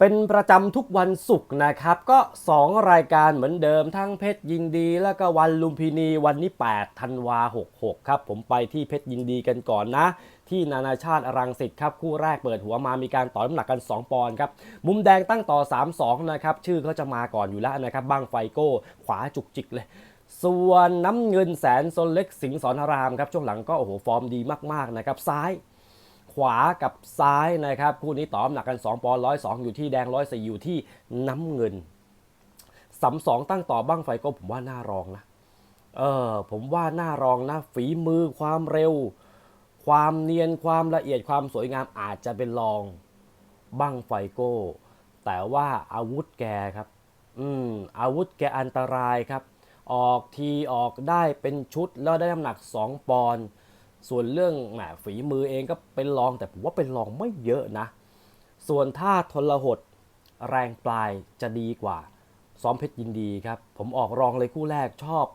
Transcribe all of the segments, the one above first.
เป็นประจำทุกวันศุกร์นะครับ ก็ 2 รายการเหมือนเดิมทั้งเพชรยินดี แล้วก็วันลุมพินีวันนี้8ธันวา66 ครับ ผมไปที่เพชรยินดีกันก่อนนะ ที่นานาชาติรังสิตครับ คู่แรกเปิดหัวมามีการต่อน้ำหนักกัน 2 ปอนด์ครับ มุมแดงตั้งต่อ 3-2 นะครับ ชื่อเขาจะมาก่อนอยู่แล้วนะครับบ้างไฟโก้ขวาจุกจิกเลยส่วนน้ำเงินแสนโซนเล็กสิงห์สอนรามครับช่วงหลังก็โอ้โหฟอร์มดีมากๆนะครับซ้าย ขวากับซ้ายนะครับคู่นี้ต่อน้ำหนักกัน 2ปอนด์102อยู่ที่แดง104อยู่ที่น้ำเงินสามสองตั้งต่อบ้างไฟก็ผมว่าน่ารองนะเออผมว่าน่ารองนะฝีมือความเร็ว ความเนียนความละเอียดความสวยงามอาจจะเป็นรองบ้างไฟโก้ แต่ว่าอาวุธแกครับ อืมอาวุธแกอันตรายครับ ออกทีออกได้เป็นชุดแล้วได้น้ำหนัก 2 ปอนด์ ส่วนเรื่องแหมฝีมือเองก็เป็นรองแต่ผมว่าเป็นรองไม่เยอะนะ ส่วนท่าทรหดแรงปลายจะดีกว่าซ้อมเพชรยินดีครับ ผมออกรองเลยคู่แรกชอบ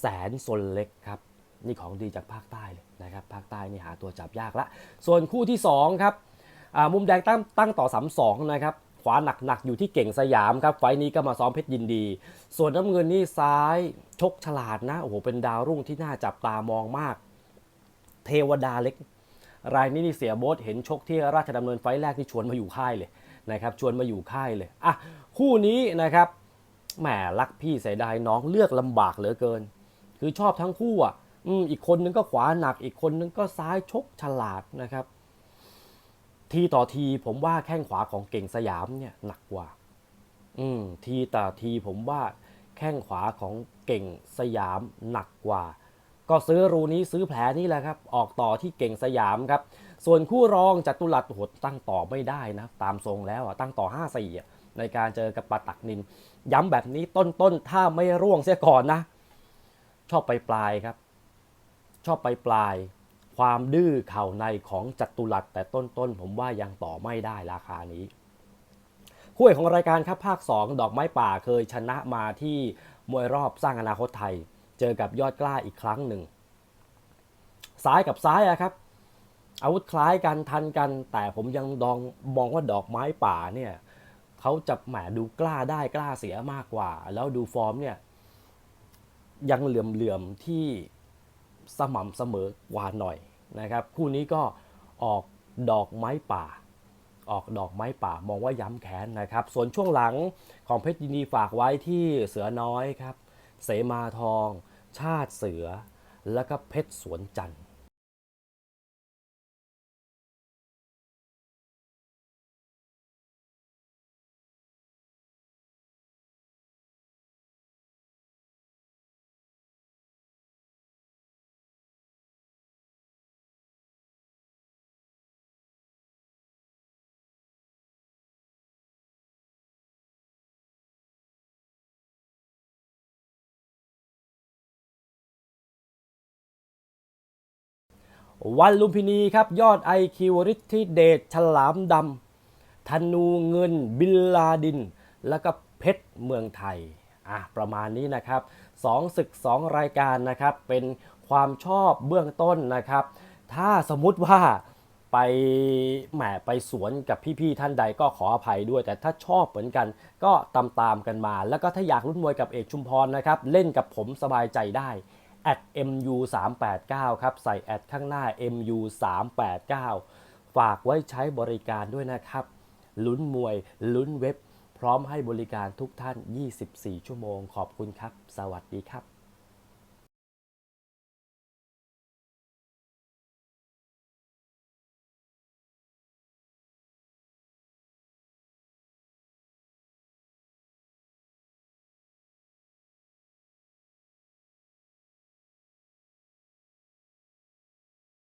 แสนสนเล็กครับ นี่ของดีจากภาคใต้เลยนะครับ ภาคใต้นี่หาตัวจับยากละ ส่วนคู่ที่ 2 ครับมุมแดงตั้งตั้งต่อ 3-2 นะครับ ขวาหนักๆ อยู่ที่เก่งสยามครับ ไฟนี้ก็มาซ้อมเพชรยินดี ส่วนน้ำเงินนี่ซ้ายชกฉลาดนะ โอ้โห เป็นดาวรุ่งที่น่าจับตามองมาก เทวดาเล็ก รายนี้นี่เสียโบสเห็นชกที่ราชดำเนินไฟแรกที่ชวนมาอยู่ค่ายเลยนะครับชวนมาอยู่ค่ายเลยอะคู่นี้นะครับแหมรักพี่เสียดายน้องเลือกลำบากเหลือเกิน คือชอบทั้งคู่อะอืมอีกคนนึงก็ขวาหนัก อีกคนนึงก็ซ้ายชกฉลาดนะครับ ทีต่อทีผมว่าแข้งขวาของเก่งสยามเนี่ยหนักกว่า อืมทีต่อทีผมว่าแข้งขวาของเก่งสยามหนักกว่า ก็ซื้อรูนี้ซื้อแผลนี้แหละครับ ออกต่อที่เก่งสยามครับ ส่วนคู่รองจัตุรัสโอ้โหตั้งต่อไม่ได้นะ ตามทรงแล้วอะตั้งต่อ 5-4อ่ในการเจอกับปาตักนิน ย้ำแบบนี้ต้นๆ ถ้าไม่ร่วงเสียก่อนนะ ชอบไปปลายๆครับ ชอบไปปลาย ความดื้อเข่าในของจัตุรัสแต่ต้นๆ ผมว่ายังต่อไม่ได้ราคานี้คู่เอกของรายการครับภาค 2 ดอกไม้ป่าเคยชนะมาที่มวยรอบสร้างอนาคตไทย เจอกับยอดกล้าอีกครั้งหนึ่ง ซ้ายกับซ้ายอะครับ อาวุธคล้ายกันทันกัน แต่ผมยังดองมองว่าดอกไม้ป่าเนี่ยเขาจะแหมดูกล้าได้กล้าเสียมากกว่า แล้วดูฟอร์มเนี่ยยังเหลื่อมๆที่สม่ำเสมอกว่าหน่อยนะครับ คู่นี้ก็ออกดอกไม้ป่า ออกดอกไม้ป่ามองว่าย้ำแค้นนะครับ ส่วนช่วงหลังของเพชรยินดีฝากไว้ที่เสือน้อยครับ เสมาทอง ชาติเสือ แล้วก็เพชรสวนจันทร์ วันลุมพินีครับ ยอด IQ ฤทธิเดชฉลามดำธนูเงินบิลลาดิน แล้วก็เพชรเมืองไทยอะประมาณนี้นะครับสองศึกสองรายการนะครับ เป็นความชอบเบื้องต้นนะครับ ถ้าสมมุติว่าไปแหมไปสวนกับพี่ๆท่านใดก็ขออภัยด้วย แต่ถ้าชอบเหมือนกันก็ตามตามๆกันมา แล้วก็ถ้าอยากรุ่นมวยกับเอกชุมพรนะครับ เล่นกับผมสบายใจได้ mu 3 8 9ครับ ใส่แอดข้างหน้า mu 3 8 9ฝากไว้ใช้บริการด้วยนะครับ ลุ้นมวย ลุ้นเว็บ พร้อมให้บริการทุกท่าน 24 ชั่วโมง ขอบคุณครับ สวัสดีครับ